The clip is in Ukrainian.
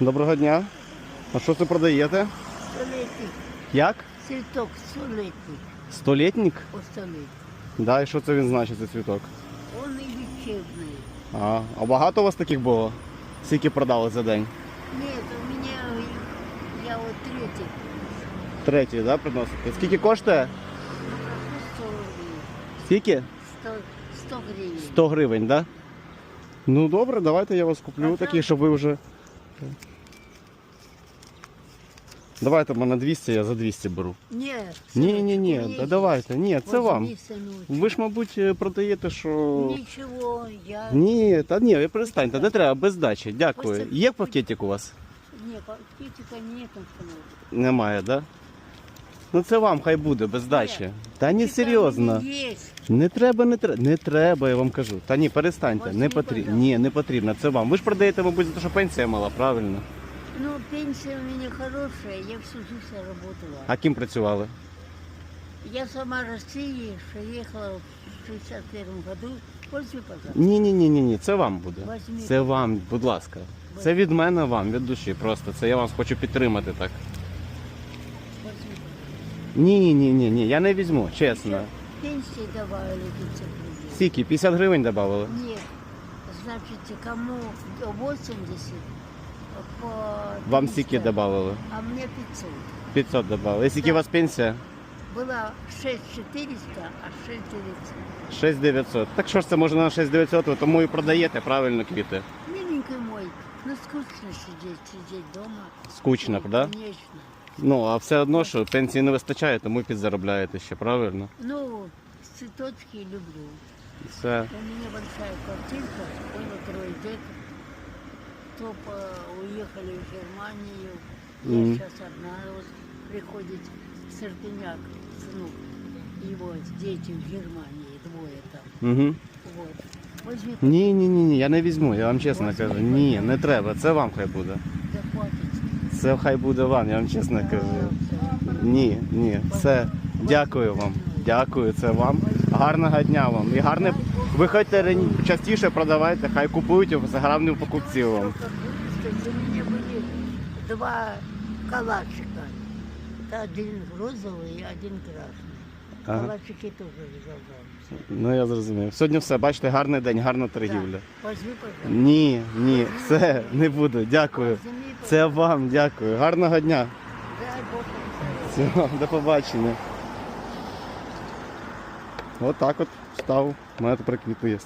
Доброго дня. А що це продаєте? Столетний. Як? Цветок столетний. Столітник? О, столетний. Да, і що це він значить, цей цвіток? Он и лечебный. А, а багато у вас таких було? Скільки продали за день? Нет, у меня, я вот третий. Третій, да, приносите? Скільки коштує? Ну, прошу 100 гривен. Скільки? 100, 100 гривен. 100 гривень, да? Ну добре, давайте я вас куплю Ага. такі, щоб ви вже. Давайте в мене 200, я за 200 беру. Нет. Ні, ні, ні, сыночек, да мне давайте. Ні, це возьми, вам. сыночек. Ви ж, мабуть, е, продаєте, що. Ничего, я... Ні, та ні, ви перестаньте, не треба, без здачі. Дякую. Ось це- Є пакетик у вас? Нет, пакетика нет, сыночек. Немає, да? Ну це вам хай буде, без здачі. Та ні, серйозно. Не треба, не треба. Не треба, я вам кажу. Та ні, перестаньте. Не потрібно. Ні, не потрібно. Це вам. Ви ж продаєте, мабуть, за те, що пенсія мала, правильно? Ну, пенсия у меня хорошая, я всю жизнь работала. А ким працювали? Я сама России, что ехала в 61 году. Пожалуйста. Ні, ні, ні, ні, ні. Це вам буде. Це вам, будь ласка. Це від мене вам, від душі. Просто це я вас хочу підтримати так. Возьми. Ні, ні, ні, ні, ні. Я не візьму, чесно. Пенсии добавили 500 рублей. Скільки? 50 гривень додавали? Нет, значит, кому 80, по Вам 300, скільки додавали? А мне 500. 500 додавали. І скільки у вас пенсія? Было 6400, а 6900. 6900. Так що ж це може на 6900, ви тому і продаєте правильно квіти? Миленький мой, ну скучно сидеть, сидеть дома. Скучно, да? Конечно. Ну, а все одно, що пенсії не вистачає, тому підзаробляєте ще, правильно? Ну, цветочки люблю. Все. У меня большая квартирка, было трое деток. То по- уехали в Германию. Я Мгм. сейчас одна вот приходит Сертыняк, сынок. Его дети в Германии, двое там. Угу. Вот. Возьми, Ні, ні, ні, ні, я не візьму, я вам чесно кажу. Ні, не треба, це вам хай буде. захватить. Це хай буде вам, я вам чесно кажу. Ні, ні, це дякую вам. Дякую, це вам. Гарного дня вам. І гарне. Виходьте ран- частіше продавайте, хай купують за гарним покупців вам. Кстати, у меня были два калачика. Это один розовый и один красный. Ага. Калачики тоже забрал. Ну я зрозумів. Сьогодні все, бачите, гарний день, гарна торгівля. Возьми, пожалуйста. Ні, ні, все, не буду. Дякую. Це вам, дякую. Гарного дня. Дай Бог вам здоров'я. Все, до побачення. От от став. У мене тепер квіти є.